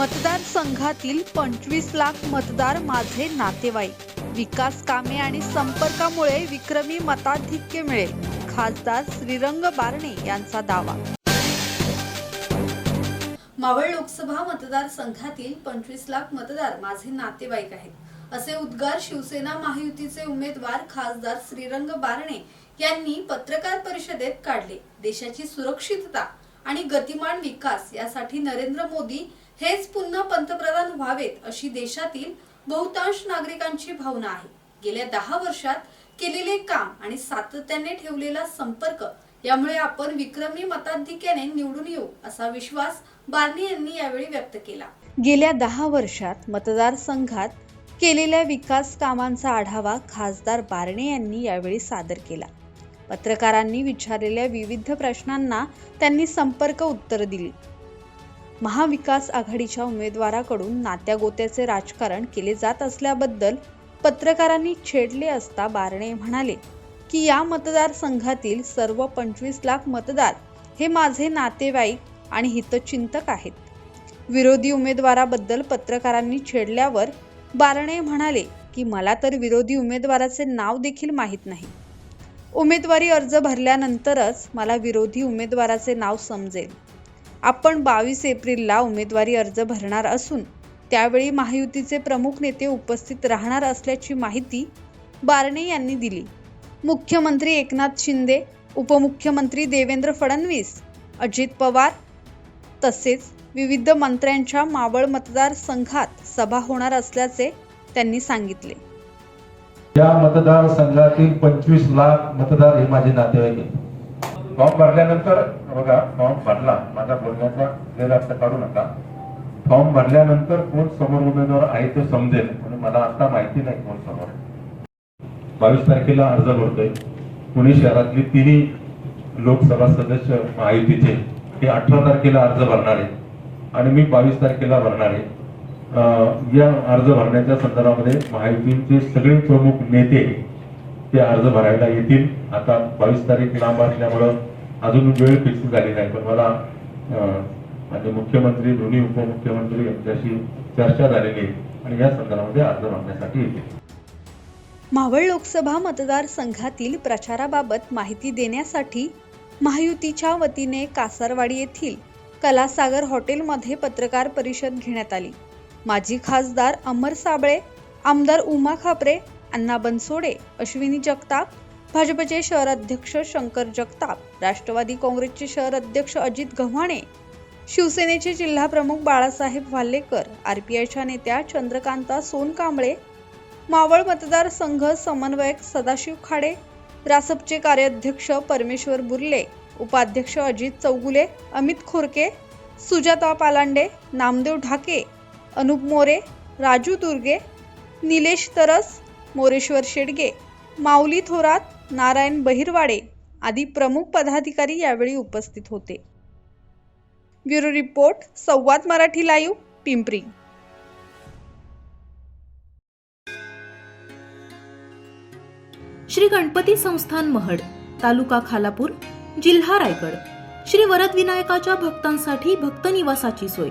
मतदारसंघातील पंचवीस लाख मतदार माझे नातेवाईक. विकास कामे आणि संपर्कामुळे विक्रमी मताधिक्य मिळेल खासदार श्रीरंग बारणे यांचा दावा. मावळ लोकसभा मतदारसंघातील पंचवीस लाख मतदार माझे नातेवाईक आहेत. असे उद्गार शिवसेना महायुतीचे उमेदवार खासदार श्रीरंग बारणे यांनी पत्रकार परिषदेत काढले. देशाची सुरक्षितता आणि गतिमान विकास यासाठी नरेंद्र मोदी हेच पुन्हा पंतप्रधान व्हावेत अशी देशातील बहुतांश नागरिकांची भावना आहे. गेल्या दहा वर्षात केलेले काम आणि सातत्याने ठेवलेला संपर्क यामुळे आपण विक्रमी मताधिक्याने निवडून येऊ असा विश्वास बार्नी यांनी यावेळी व्यक्त केला. गेल्या दहा वर्षात मतदारसंघात केलेल्या विकास कामांचा आढावा खासदार बारणे यांनी यावेळी सादर केला. पत्रकारांनी विचारलेल्या विविध प्रश्नांना त्यांनी संपर्क उत्तर दिली. महाविकास आघाडीच्या उमेदवाराकडून नात्यागोत्याचे राजकारण केले जात असल्याबद्दल पत्रकारांनी छेडले असता बारणे म्हणाले की या मतदारसंघातील सर्व पंचवीस लाख मतदार हे माझे नातेवाईक आणि हितचिंतक आहेत. विरोधी उमेदवाराबद्दल पत्रकारांनी छेडल्यावर बारणे म्हणाले की मला तर विरोधी उमेदवाराचे नाव देखील माहीत नाही. उमेदवारी अर्ज भरल्यानंतरच मला विरोधी उमेदवाराचे नाव समजेल. आपण बावीस एप्रिलला उमेदवारी अर्ज भरणार असून त्यावेळी महायुतीचे प्रमुख नेते उपस्थित राहणार असल्याची माहिती बारणे यांनी दिली. मुख्यमंत्री एकनाथ शिंदे उपमुख्यमंत्री देवेंद्र फडणवीस अजित पवार तसेच विविध मंत्र्यांच्या मावळ मतदारसंघात सभा होणार असल्याचे त्यांनी सांगितले. या मतदारसंघातील पंचवीस लाख मतदार हे माझे नातेवाईक आहेत. फॉर्म भरल्यानंतर बघा फॉर्म भरला. माझा बोलण्याचा गैरअर्थ काढू नका. फॉर्म भरल्यानंतर कोण समोर उमेदवार आहे ते समजेल म्हणून मला आता माहिती नाही कोण समोर बावीस तारखेला अर्ज भरतोय. पुणे शहरातली तिन्ही लोकसभा सदस्य महायुतीचे. हे अठरा तारखेला अर्ज भरणार आहे आणि मी बावीस तारखेला भरणार आहे. या अर्ज भरण्याच्या संदर्भामध्ये महायुतीचे सगळे प्रमुख नेते ते अर्ज भरायला येतील. आता बावीस तारीख लांब असल्यामुळं अजून वेळ फिक्स झाली नाही. पण मला माझे मुख्यमंत्री दोन्ही उपमुख्यमंत्री यांच्याशी चर्चा झालेली आणि या संदर्भामध्ये अर्ज भरण्यासाठी येतील. मावळ लोकसभा मतदारसंघातील प्रचाराबाबत माहिती देण्यासाठी महायुतीच्या वतीने कासारवाडी येथील कलासागर हॉटेलमध्ये पत्रकार परिषद घेण्यात आली. माजी खासदार अमर साबळे आमदार उमा खापरे अण्णा बनसोडे अश्विनी जगताप भाजपचे शहर अध्यक्ष शंकर जगताप राष्ट्रवादी काँग्रेसचे शहर अध्यक्ष अजित गव्हाणे शिवसेनेचे जिल्हाप्रमुख बाळासाहेब वाल्लेकर आरपीआयच्या नेत्या चंद्रकांता सोनकांबळे मावळ मतदारसंघ समन्वयक सदाशिव खाडे रासपचे कार्याध्यक्ष परमेश्वर बुर्ले उपाध्यक्ष अजित चौगुले अमित खोरके सुजाता पालांडे नामदेव ढाके अनुप मोरे राजू दुर्गे निलेश तरस मोरेश्वर शेडगे माऊली थोरात नारायण बहिरवाडे आदी प्रमुख पदाधिकारी यावेळी उपस्थित होते. Bureau report Samvad Marathi live Pimpri. Shri Ganpati Sansthan Mahad तालुका खालापूर जिल्हा रायगड. श्री वरद विनायकाच्या भक्तांसाठी भक्त निवासाची सोय.